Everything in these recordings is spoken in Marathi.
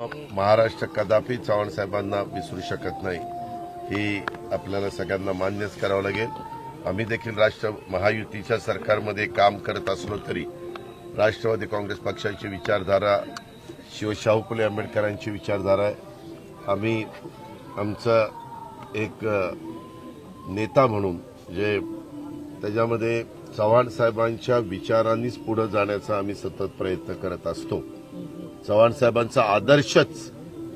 महाराष्ट्र कदापि चव्हाण साहेबांना विसरू शकत नाही. ही आपल्याला सगळ्यांना मान्यच करावं लागेल. आम्ही देखील राष्ट्र महायुतीच्या सरकारमध्ये काम करत असलो तरी राष्ट्रवादी काँग्रेस पक्षाची विचारधारा शिवशाहू फुले आंबेडकरांची विचारधारा आहे. आम्ही आमचं एक नेता म्हणून जे त्याच्यामध्ये चव्हाण साहेबांच्या विचारांनीच पुढे जाण्याचा आम्ही सतत प्रयत्न करत असतो. चव्हाण साहेबांचा आदर्शच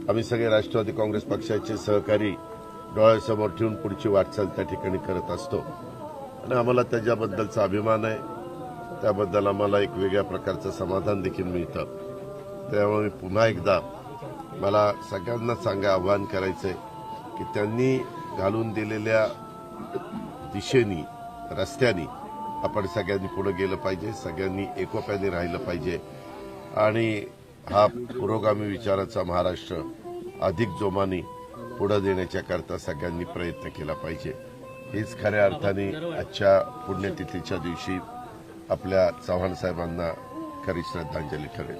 आम्ही सगळे राष्ट्रवादी काँग्रेस पक्षाचे सहकारी डोळ्यासमोर ठेवून पुढची वाटचाल त्या ठिकाणी करत असतो. आणि आम्हाला त्याच्याबद्दलचा अभिमान आहे. त्याबद्दल आम्हाला एक वेगळ्या प्रकारचं समाधान देखील मिळतं. त्यामुळे मी पुन्हा एकदा मला सगळ्यांना सांगा आवाहन करायचंय की त्यांनी घालून दिलेल्या दिशेनी रस्त्यानी आपण सगळ्यांनी पुढे गेलं पाहिजे सगळ्यांनी एकोप्याने राहिलं पाहिजे. आणि हा पुरोगामी विचाराचा महाराष्ट्र अधिक जोमाने पुढे देण्याच्या करता सगळ्यांनी प्रयत्न केला पाहिजे. हीच खऱ्या अर्थाने आजच्या पुण्यतिथीच्या दिवशी आपल्या चव्हाण साहेबांना खरी श्रद्धांजली ठरेल.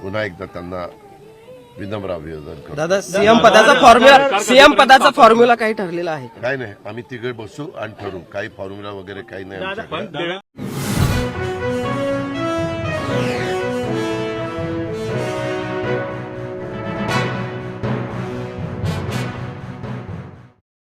पुन्हा एकदा त्यांना विनम्र अभिवादन करतो. दादा सीएम पदाचा फॉर्म्युला सीएम पदाचा फॉर्म्युला काही ठरलेला आहे का? काय नाही आम्ही तिघे बसू आणि ठरवू. काही फॉर्म्युला वगैरे काही नाही आमच्याकडे.